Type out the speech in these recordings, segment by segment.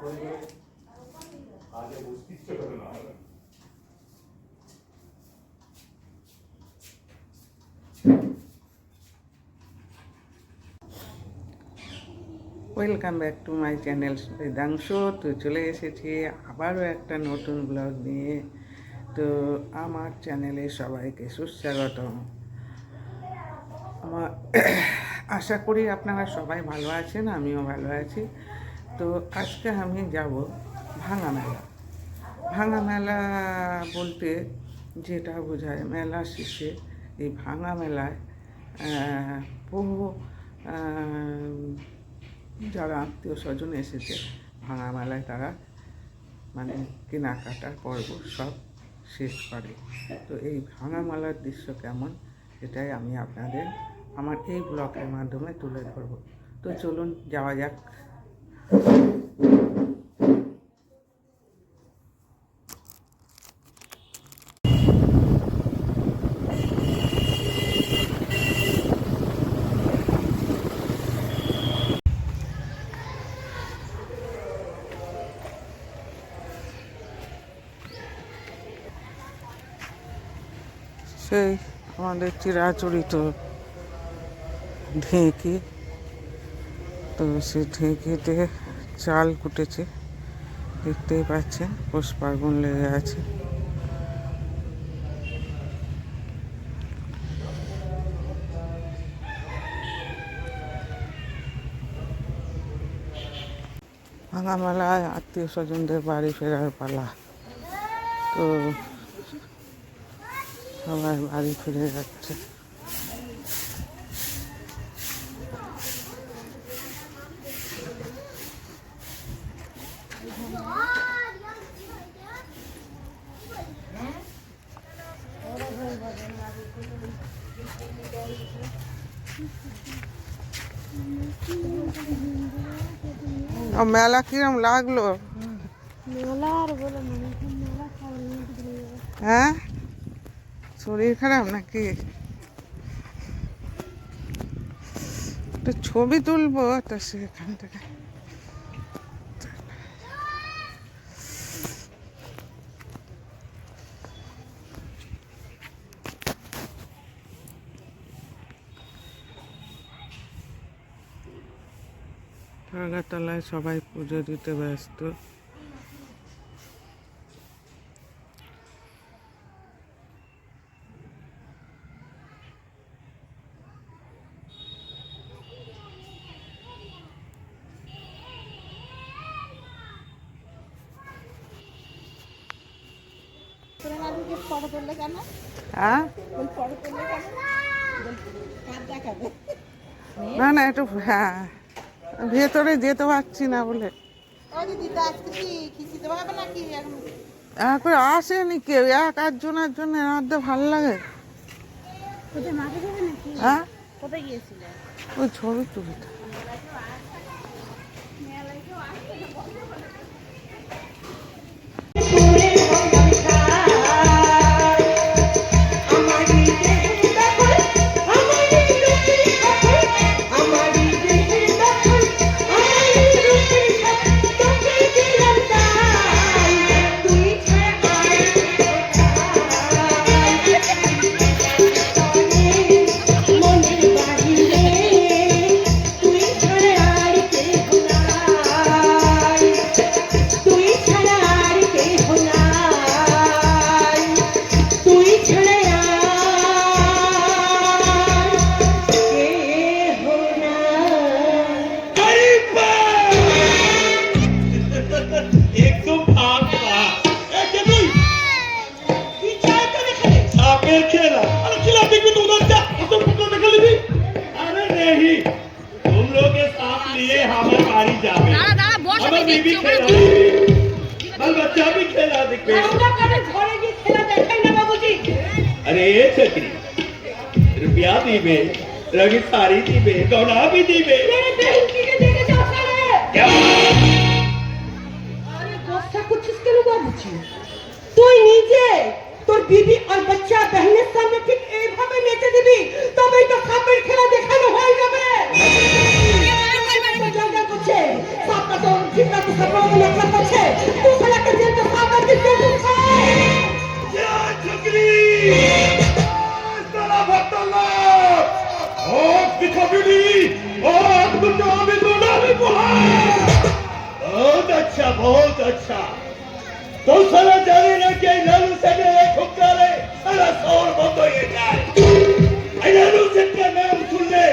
আগে welcome back to my channel বেদাংশ তো চলে এসেছি আবারও একটা নতুন ব্লগ নিয়ে। তো আমার চ্যানেলে সবাইকে সুস্বাগতম। আমার আশা করি আপনারা সবাই ভালো আছেন, আমিও ভালো আছি। তো আজকে আমি যাব ভাঙা মেলা। ভাঙা মেলা বলতে যেটা বোঝায়, মেলা শেষে এই ভাঙা মেলায় বহু যারা আত্মীয় স্বজন এসেছে, ভাঙা মেলায় তারা মানে কেনাকাটার পর্ব সব শেষ করে। তো এই ভাঙা মেলার দৃশ্য কেমন, সেটাই আমি আপনাদের, আমার এই ব্লগের মাধ্যমে তুলে ধরবো। তো চলুন, যাওয়া যাক। সেই আমাদের চিরাচরিত ঢেঁকি। তো সেই ঢেঁকিতে চাল কুটেছে, দেখতেই পাচ্ছেন পৌষ পার্বণ লেগে আছে। ভাঙা মেলায় আত্মীয় স্বজনদের বাড়ি ফেরার পালা। তো সবাই বাড়ি ফিরে যাচ্ছে ও মেলা কিরম লাগল মেলা আর বলে মনে হয় মেলা খাওয়ার মধ্যে দিয়ে যাবে। হ্যাঁ শরীর খারাপ নাকি? একটা ছবি তুলবো তো সেখান থেকে। তলায় সবাই পুজো দিতে ব্যস্ত তোরা আজকে ফটো তুললে কেন হ্যাঁ বল ফটো তুললে কেন বল কার দেখাবে না না একটু হ্যাঁ। ভেতরে যেতে পারছি না বলে। এখন? এখন আসেনি কেউ? এক আধজনের জন্য রাঁধতে ভালো লাগে। হ্যাঁ? ওই ছবি তুলতে। बीवी खेला। बाल बच्चा भी खेला दिखे की खेला ना बाबूजी। अरे ए छकरी रुपया दीबे रवि सारी दीबे गौड़ा भी दीबे मेरे बहन की के तो क्या? अरे गोस्ता कुछ इसके लो बाबूजी तू नीचे तोर बीबी और बच्चा बहने अच्छा बहुत अच्छा तो साला जाने ना कि नानू से मेरे खुकारे साला सौर बंदो ये जाए नानू से का नाम सुन ले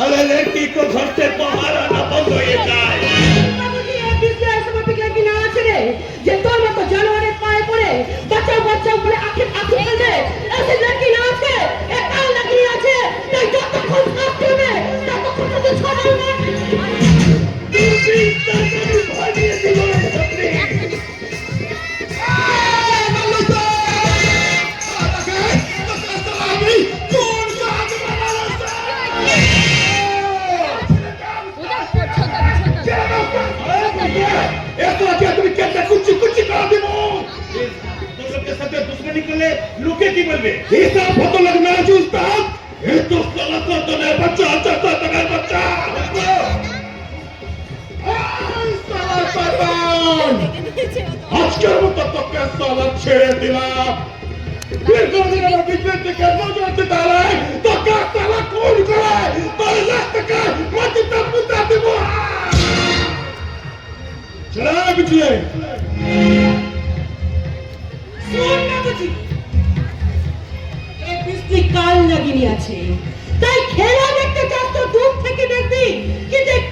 अरे लड़की को घर से बाहर आना बंदो ये जाए आपके की बल्ले ऐसा फोटो लगना है चूसता ये तो साला तो तो नहीं बच्चा अच्छा तो तो नहीं बच्चा साला सरवान आज के मुद्दा तो क्या साला छेड़ दिला फिर कर दिया ना बिजनेस से करना जो अच्छे ताला है तो क्या साला कौन करा है तो लास्ट का मत तब मुद्दा दिवा चला बिजनेस কালনাগিনী আছে। তাই খেলা দেখতে চাস তো দূর থেকে দেখবি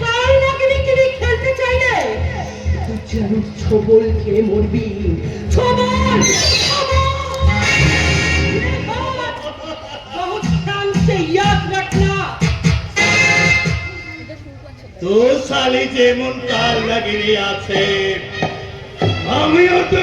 কালনাগিনী কিনে খেলতে চাইলে। যেন ছবল খেয়ে মরবি। ছবল! যেমন কাল লাগিয়ে আছে, আমিও তো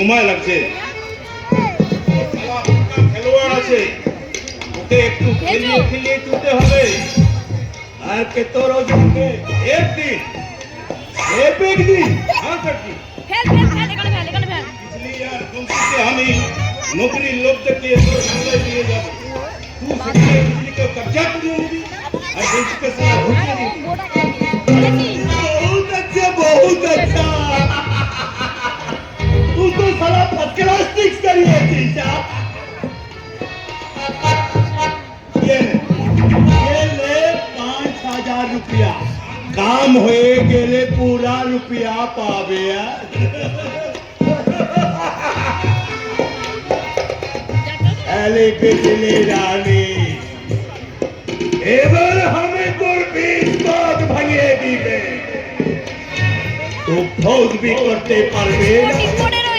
সময় লাগছে খেলোয়াড় আছে ওকে একটু খেলিয়ে খেলিয়ে তুলতে হবে আর কে তোর ওজনকে একদিন एक एक दिन हाँ सर इसलिए यार तुमसे हमें नौकरी लोग तक के तो संलय दिए जाओ तू सबसे बिजली का कब्जा करूंगी और देश के साथ होगी बहुत काम হয়ে গেলে পুরা রুপিয়া পাবে রানী। এবার আমি তোর বিষ পথ ভাঙিয়ে দিবে। তো ফৌজ বি করতে আর পারবে না।